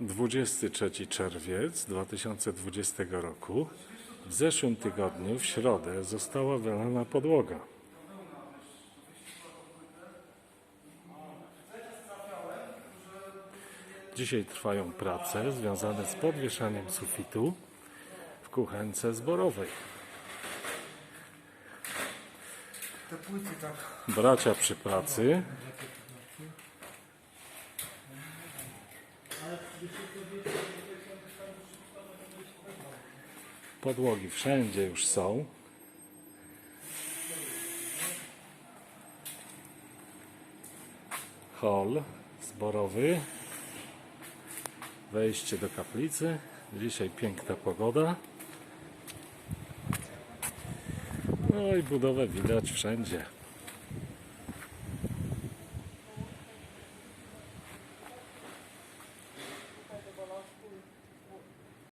23 czerwiec 2020 roku. W zeszłym tygodniu, w środę, została wylana podłoga. Dzisiaj trwają prace związane z podwieszaniem sufitu w kuchence zborowej. Tak Bracia przy pracy. Podłogi wszędzie już są. Hol zborowy. Wejście do kaplicy. Dzisiaj piękna pogoda. No i budowę widać wszędzie.